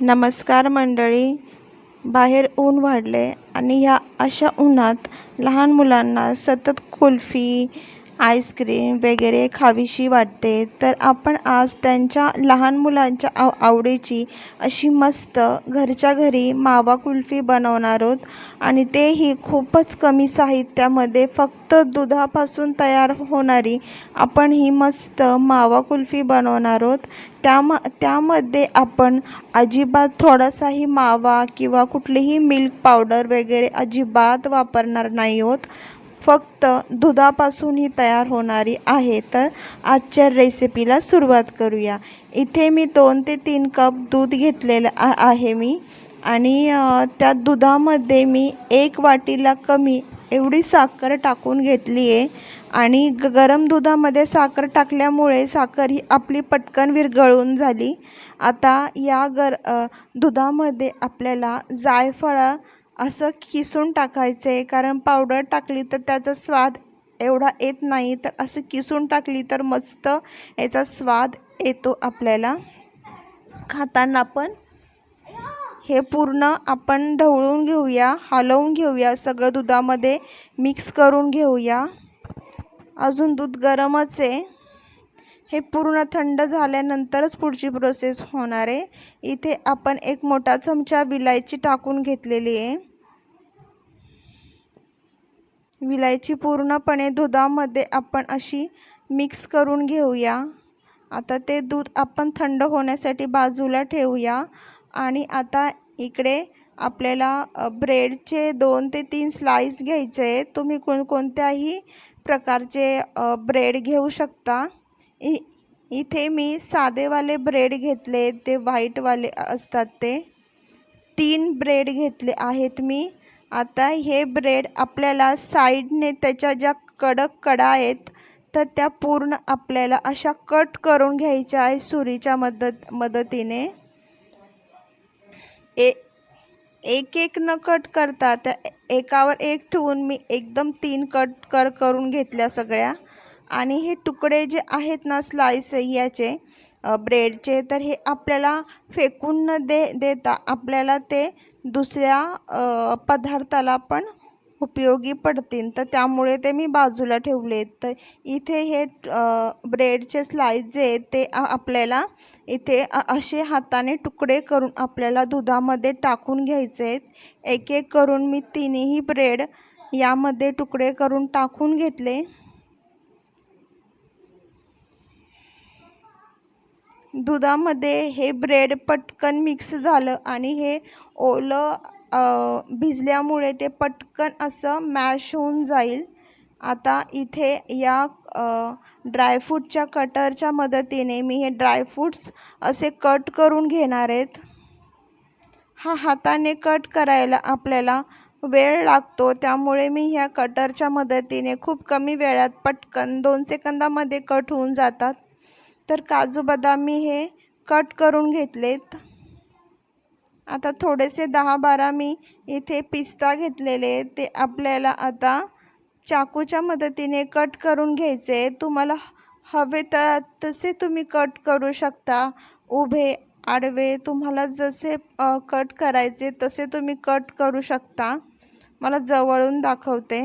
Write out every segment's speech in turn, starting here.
नमस्कार मंडळी. बाहेर ऊन वाढले आणि ह्या अशा उन्हात लहान मुलांना सतत कुल्फी आईस्क्रीम वगैरे खावीशी वाटते तर आपण आज त्यांच्या लहान मुलांच्या आव आवडीची अशी मस्त घरच्या घरी मावा कुल्फी बनवणार आहोत. आणि तेही खूपच कमी साहित्यामध्ये फक्त दुधापासून तयार होणारी आपण ही मस्त मावा कुल्फी बनवणार आहोत. त्याम त्यामध्ये आपण अजिबात थोडासाही मावा किंवा कुठलीही मिल्क पावडर वगैरे अजिबात वापरणार नाही आहोत. फक्त दुधापासून ही तयार होणारी आहे तर आजच्या रेसिपीला सुरुवात करूया. इथे मी दोन ते तीन कप दूध घेतलेलं आ आहे मी. आणि त्या दुधामध्ये मी एक वाटीला कमी एवढी साखर टाकून घेतली आहे आणि ग गरम दुधामध्ये साखर टाकल्यामुळे साखर ही आपली पटकन विरघळून झाली. आता या गर दुधामध्ये आपल्याला जायफळं असं किसून टाकायचं आहे कारण पावडर टाकली तर त्याचा स्वाद एवढा येत नाही. तर असं किसून टाकली तर मस्त याचा स्वाद येतो आपल्याला. खाताना पण हे पूर्ण आपण ढवळून घेऊया हलवून घेऊया सगळं दुधामध्ये मिक्स करून घेऊया. अजून दूध गरमच आहे. हे पूर्ण थंड झाल्यानंतरच पुढची प्रोसेस होणार आहे. इथे आपण एक मोठा चमचा विलायची टाकून घेतलेली आहे. विलायची पूर्णपणे दुधामध्ये आपण अशी मिक्स करून घेऊया. आता ते दूध आपण थंड होण्यासाठी बाजूला ठेवूया. आणि आता इकडे आपल्याला ब्रेडचे दोन ते तीन स्लाईस घ्यायचे आहेत. तुम्ही कोणकोणत्याही प्रकारचे ब्रेड घेऊ शकता. इ इथे मी साधेवाले ब्रेड घेतले ते व्हाईटवाले असतात ते. तीन ब्रेड घेतले आहेत मी. आता हे ब्रेड आपल्याला साईडने त्याच्या ज्या कडक कडा आहेत तर त्या पूर्ण आपल्याला अशा कट करून घ्यायच्या आहे सुरीच्या मदत मदतीने. ए एक एक न कट करता त्या एकावर एक ठेवून मी एकदम तीन कट कर करून घेतल्या सगळ्या. आणि हे तुकडे जे आहेत ना स्लाइस याचे ब्रेडचे तर हे आपल्याला फेकून न दे देता आपल्याला ते दुसऱ्या पदार्थाला पण उपयोगी पडतील. तर त्यामुळे ते मी बाजूला ठेवले. तर इथे हे ब्रेडचे स्लाइस जे आहेत ते आपल्याला इथे असे हाताने तुकडे करून आपल्याला दुधामध्ये टाकून घ्यायचे आहेत. एक एक करून मी तिन्ही ब्रेड यामध्ये तुकडे करून टाकून घेतले. दुधामध्ये हे ब्रेड पटकन मिक्स झालं आणि हे ओलं भिजल्यामुळे ते पटकन असं मॅश होऊन जाईल. आता इथे या ड्रायफ्रूटच्या कटरच्या मदतीने मी हे ड्रायफ्रूट्स असे कट करून घेणार आहेत. हा हाताने कट करायला आपल्याला वेळ लागतो त्यामुळे मी ह्या कटरच्या मदतीने खूप कमी वेळात पटकन दोन सेकंदामध्ये कट होऊन जातात. तर काजू बदाम मी हे कट करून घेतलेत. आता थोडेसे दहा बारा मी इथे पिस्ता घेतलेले ते आपल्याला आता चाकूच्या मदतीने कट करून घ्यायचे तुम्हाला हवे तर तसे तुम्ही कट करू शकता. उभे आडवे तुम्हाला जसे कट करायचे तसे तुम्ही कट करू शकता. मला जवळून दाखवते.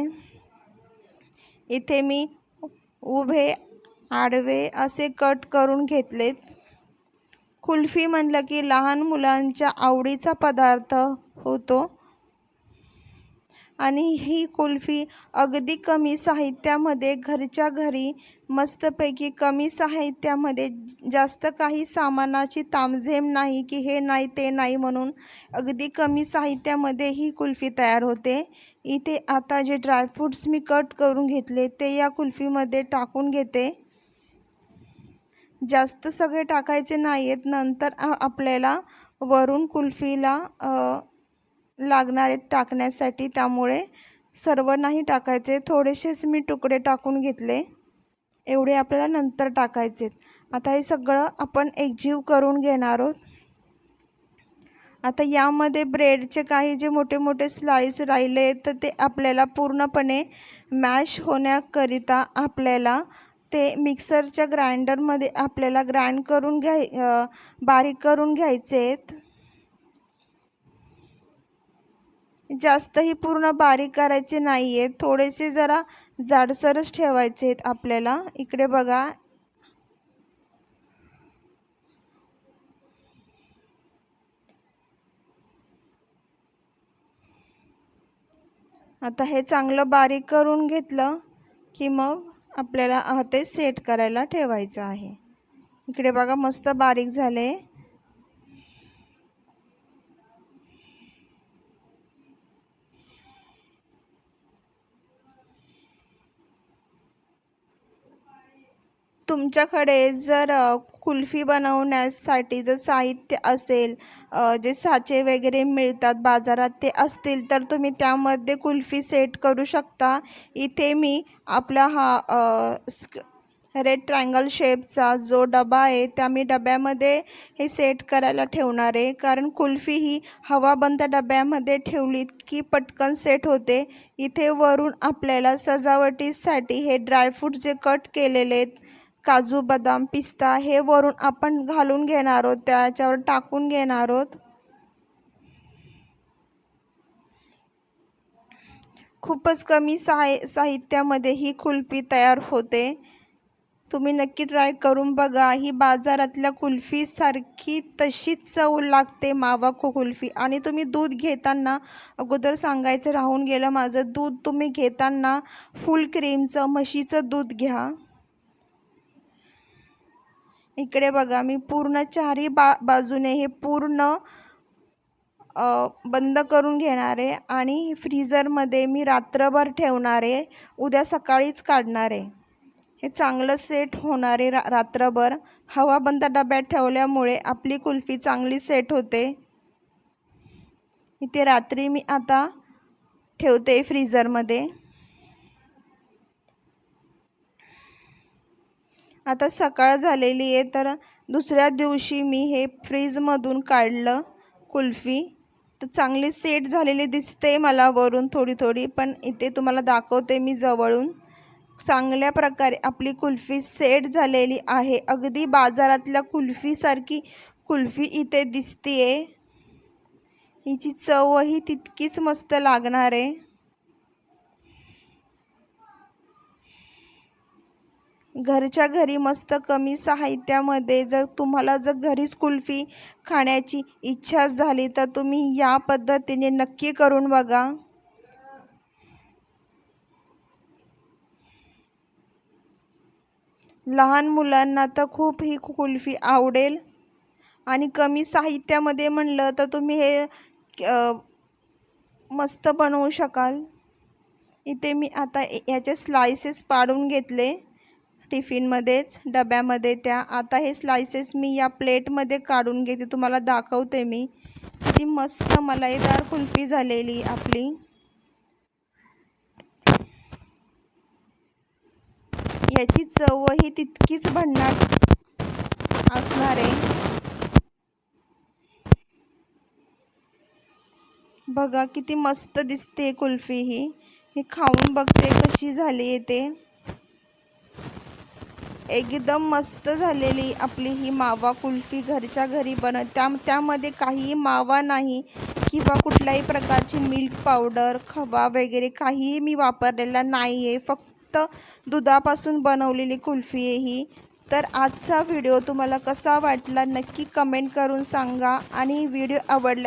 इथे मी उभे आडवे असे कट करून घेतलेत. कुल्फी म्हणलं की लहान मुलांच्या आवडीचा पदार्थ होतो. आणि ही कुल्फी अगदी कमी साहित्यामध्ये घरच्या घरी मस्तपैकी कमी साहित्यामध्ये जास्त काही सामानाची तामझेम नाही की हे नाही ते नाही म्हणून अगदी कमी साहित्यामध्ये ही कुल्फी तयार होते. इथे आता जे ड्रायफ्रूट्स मी कट करून घेतले ते या कुल्फीमध्ये टाकून घेते. जास्त सगळे टाकायचे नाही आहेत नंतर आपल्याला वरून कुल्फीला लागणारे लागणार आहेत टाकण्यासाठी त्यामुळे सर्व नाही टाकायचे. थोडेसेच मी तुकडे टाकून घेतले. एवढे आपल्याला नंतर टाकायचे आता हे सगळं आपण एकजीव करून घेणार आहोत. आता यामध्ये ब्रेडचे काही जे मोठे मोठे स्लाईस राहिले तर ते आपल्याला पूर्णपणे मॅश होण्याकरिता आपल्याला ते मिक्सरच्या ग्राइंडरमध्ये आपल्याला ग्राइंड करून घ्याय बारीक करून घ्यायचे आहेत जास्तही पूर्ण बारीक करायचे नाही आहेत थोडेसे जरा जाडसरच ठेवायचे आहेत आपल्याला. इकडे बघा. आता हे चांगलं बारीक करून घेतलं की मग आपल्याला ते सेट करायला ठेवायचं आहे. इकडे बघा मस्त बारीक झाले. तुमच्याकडे जर कुल्फी बनवण्यासाठी जर साहित्य असेल जे साचे वगैरे मिळतात बाजारात ते असतील तर तुम्ही त्यामध्ये कुल्फी सेट करू शकता. इथे मी आपला हा रेड ट्रायंगल शेपचा जो डबा आहे त्या मी डब्यामध्ये हे सेट करायला ठेवणार आहे. कारण कुल्फी ही हवाबंद डब्यामध्ये ठेवली की पटकन सेट होते. इथे वरून आपल्याला सजावटीसाठी हे ड्रायफ्रूट जे कट केलेले आहेत काजू बदाम पिस्ता हे वरून आपण घालून घेणार आहोत. त्याच्यावर टाकून घेणार आहोत. खूपच कमी साहि साहित्यामध्ये ही कुल्फी तयार होते. तुम्ही नक्की ट्राय करून बघा. ही बाजारातल्या कुल्फीसारखी तशीच चव लागते मावा कुल्फी. आणि तुम्ही दूध घेताना अगोदर सांगायचं राहून गेलं माझं दूध तुम्ही घेताना फुल क्रीमचं म्हशीचं दूध घ्या. इकडे बघा मी पूर्ण चारही बा बाजूने हे पूर्ण बंद करून घेणार आहे आणि फ्रीजरमध्ये मी रात्रभर ठेवणार आहे उद्या सकाळीच काढणार आहे. हे चांगलं सेट होणार आहे रा रात्रभर. हवाबंद डब्यात ठेवल्यामुळे आपली कुल्फी चांगली सेट होते. इथे रात्री मी आता ठेवते फ्रीजरमध्ये आता सकाळ झालेली आहे तर दुसऱ्या दिवशी मी हे फ्रीजमधून काढलं कुल्फी. तर चांगली सेट झालेली दिसते मला वरून थोडी थोडी पण इथे तुम्हाला दाखवते मी जवळून. चांगल्या प्रकारे आपली कुल्फी सेट झालेली आहे. अगदी बाजारातल्या कुल्फीसारखी कुल्फी इथे दिसते आहे हिची चवही तितकीच मस्त लागणार आहे. घरच्या घरी मस्त कमी साहित्यामध्ये जर तुम्हाला जर घरीच कुल्फी खाण्याची इच्छा झाली तर तुम्ही या पद्धतीने नक्की करून बघा. लहान मुलांना तर खूप ही कुल्फी आवडेल. आणि कमी साहित्यामध्ये म्हणलं तर तुम्ही हे मस्त बनवू शकाल. इथे मी आता याचे स्लायसेस पाडून घेतले. टिफिनमध्येच डब्यामध्ये त्या. आता हे स्लायसेस मी या प्लेटमध्ये काढून घेते. तुम्हाला दाखवते मी. किती मस्त मलाईदार कुल्फी झालेली आपली. याची चवही तितकीच भन्नाट असणार आहे. बघा किती मस्त दिसते कुल्फी ही. मी खाऊन बघते कशी झाली आहे ते. एकदम मस्त झालेली आपली ही मावा कुल्फी घरच्या घरी बनत त्या त्यामध्ये काहीही मावा नाही किंवा कुठल्याही प्रकारची मिल्क पावडर खवा वगैरे काहीही मी वापरलेला नाही आहे फक्त दुधापासून बनवलेली कुल्फी आहे ही. तर आजचा व्हिडिओ तुम्हाला कसा वाटला नक्की कमेंट करून सांगा आणि व्हिडिओ आवडला